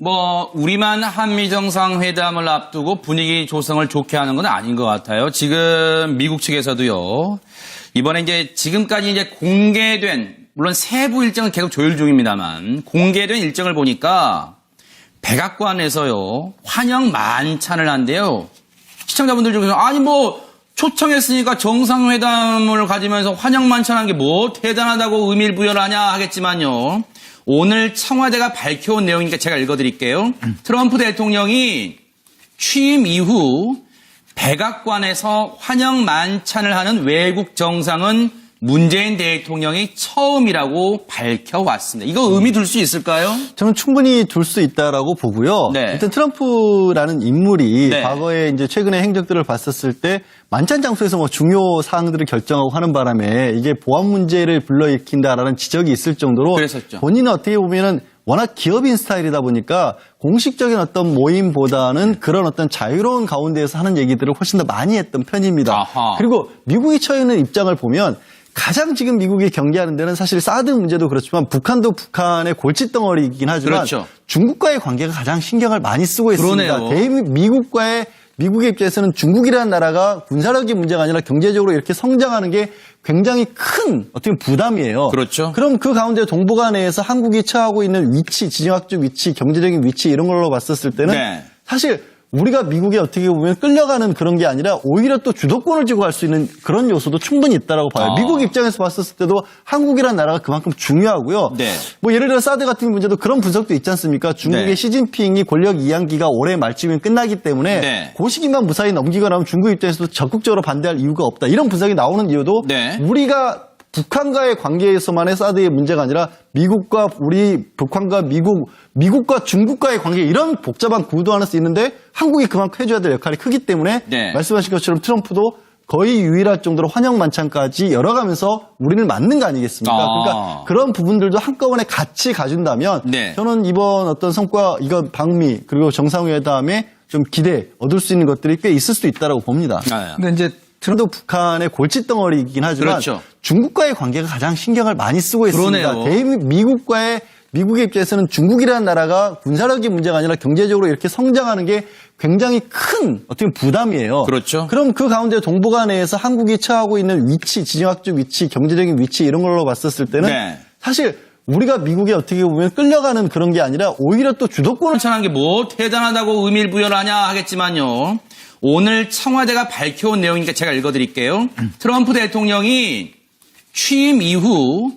뭐 우리만 한미 정상회담을 앞두고 분위기 조성을 좋게 하는 건 아닌 것 같아요. 지금 미국 측에서도요. 이번에 이제 지금까지 이제 공개된 물론 세부 일정은 계속 조율 중입니다만 공개된 일정을 보니까 백악관에서요 환영 만찬을 한대요. 시청자분들 중에서 아니 뭐 초청했으니까 정상회담을 가지면서 환영 만찬한 게 뭐 대단하다고 의미를 부여하냐 하겠지만요. 오늘 청와대가 밝혀온 내용이니까 제가 읽어드릴게요. 트럼프 대통령이 취임 이후 백악관에서 환영 만찬을 하는 외국 정상은 문재인 대통령이 처음이라고 밝혀왔습니다. 이거 의미 둘 수 있을까요? 저는 충분히 둘 수 있다라고 보고요. 네. 일단 트럼프라는 인물이 네. 과거에 이제 최근의 행적들을 봤었을 때 만찬 장소에서 뭐 중요 사항들을 결정하고 하는 바람에 이게 보안 문제를 불러일으킨다라는 지적이 있을 정도로 그랬었죠. 본인은 어떻게 보면은 워낙 기업인 스타일이다 보니까 공식적인 어떤 모임보다는 그런 어떤 자유로운 가운데에서 하는 얘기들을 훨씬 더 많이 했던 편입니다. 아하. 그리고 미국이 처해 있는 입장을 보면 가장 지금 미국이 경계하는 데는 사실 사드 문제도 그렇지만 북한도 북한의 골칫덩어리이긴 하지만 그렇죠. 중국과의 관계가 가장 신경을 많이 쓰고 있습니다. 대미 미국과의 미국의 입장에서는 중국이라는 나라가 군사력의 문제가 아니라 경제적으로 이렇게 성장하는 게 굉장히 큰 어떻게 보면 부담이에요. 그렇죠. 그럼 그 가운데 동북아 내에서 한국이 처하고 있는 위치, 지정학적 위치, 경제적인 위치 이런 걸로 봤었을 때는 네. 사실 우리가 미국에 어떻게 보면 끌려가는 그런 게 아니라 오히려 또 주도권을 쥐고 갈 수 있는 그런 요소도 충분히 있다라고 봐요. 아. 미국 입장에서 봤었을 때도 한국이라는 나라가 그만큼 중요하고요. 네. 뭐 예를 들어 사드 같은 문제도 그런 분석도 있지 않습니까? 중국의 네. 시진핑이 권력 이양기가 올해 말쯤이면 끝나기 때문에 네. 그 시기만 무사히 넘기거나 하면 중국 입장에서도 적극적으로 반대할 이유가 없다. 이런 분석이 나오는 이유도 네. 우리가 북한과의 관계에서만의 사드의 문제가 아니라 미국과 우리 북한과 미국, 미국과 중국과의 관계 이런 복잡한 구도 안에서 있는데 한국이 그만큼 해줘야 될 역할이 크기 때문에 네. 말씀하신 것처럼 트럼프도 거의 유일할 정도로 환영 만찬까지 열어가면서 우리를 맞는 거 아니겠습니까? 아. 그러니까 그런 부분들도 한꺼번에 같이 가준다면 네. 저는 이번 어떤 성과 이건 방미 그리고 정상회담에 좀 기대 얻을 수 있는 것들이 꽤 있을 수 있다라고 봅니다. 아, 근데 이제 트럼도 북한의 골칫덩어리이긴 하지만 그렇죠. 중국과의 관계가 가장 신경을 많이 쓰고 있습니다. 그러네요. 대미 미국과의 미국의 입장에서는 중국이라는 나라가 군사력의 문제가 아니라 경제적으로 이렇게 성장하는 게 굉장히 큰 어떻게 보면 부담이에요. 그렇죠. 그럼 그 가운데 동북아 내에서 한국이 처하고 있는 위치, 지정학적 위치, 경제적인 위치 이런 걸로 봤었을 때는 네. 사실 우리가 미국에 어떻게 보면 끌려가는 그런 게 아니라 오히려 또 주도권을 만찬한 게 뭐 대단하다고 의미를 부여하냐 하겠지만요. 오늘 청와대가 밝혀온 내용이니까 제가 읽어드릴게요. 트럼프 대통령이 취임 이후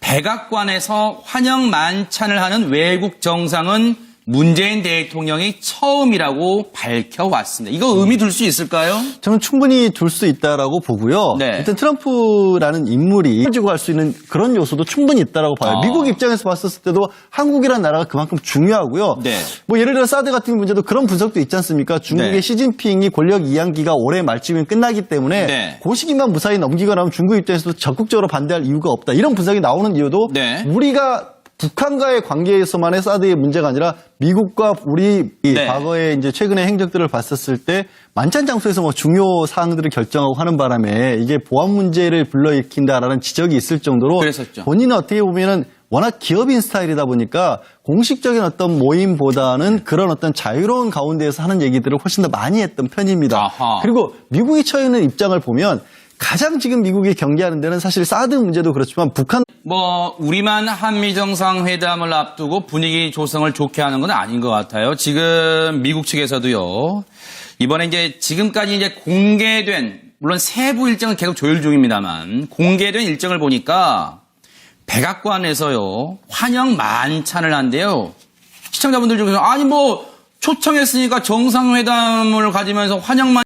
백악관에서 환영 만찬을 하는 외국 정상은 문재인 대통령이 처음이라고 밝혀왔습니다. 이거 의미 둘 수 있을까요? 저는 충분히 둘 수 있다라고 보고요. 네. 일단 트럼프라는 인물이 가지고 갈 수 있는 그런 요소도 충분히 있다라고 봐요. 아. 미국 입장에서 봤었을 때도 한국이라는 나라가 그만큼 중요하고요. 네. 뭐 예를 들어 사드 같은 문제도 그런 분석도 있지 않습니까? 중국의 네. 시진핑이 권력 이양기가 올해 말쯤이면 끝나기 때문에 네. 그 시기만 무사히 넘기거나 하면 중국 입장에서도 적극적으로 반대할 이유가 없다. 이런 분석이 나오는 이유도 네. 우리가 북한과의 관계에서만의 사드의 문제가 아니라 미국과 우리 이 네. 과거에 이제 최근의 행적들을 봤었을 때 만찬 장소에서 뭐 중요 사항들을 결정하고 하는 바람에 이게 보안 문제를 불러일으킨다라는 지적이 있을 정도로 그랬었죠. 본인은 어떻게 보면은 워낙 기업인 스타일이다 보니까 공식적인 어떤 모임보다는 그런 어떤 자유로운 가운데에서 하는 얘기들을 훨씬 더 많이 했던 편입니다. 아하. 그리고 미국이 처해 있는 입장을 보면 가장 지금 미국이 경계하는 데는 사실 사드 문제도 그렇지만 북한 뭐 우리만 한미 정상회담을 앞두고 분위기 조성을 좋게 하는 건 아닌 것 같아요. 지금 미국 측에서도요. 이번에 이제 지금까지 이제 공개된 물론 세부 일정은 계속 조율 중입니다만 공개된 일정을 보니까 백악관에서요 환영 만찬을 한대요. 시청자분들 중에서 아니 뭐 초청했으니까 정상회담을 가지면서 환영 만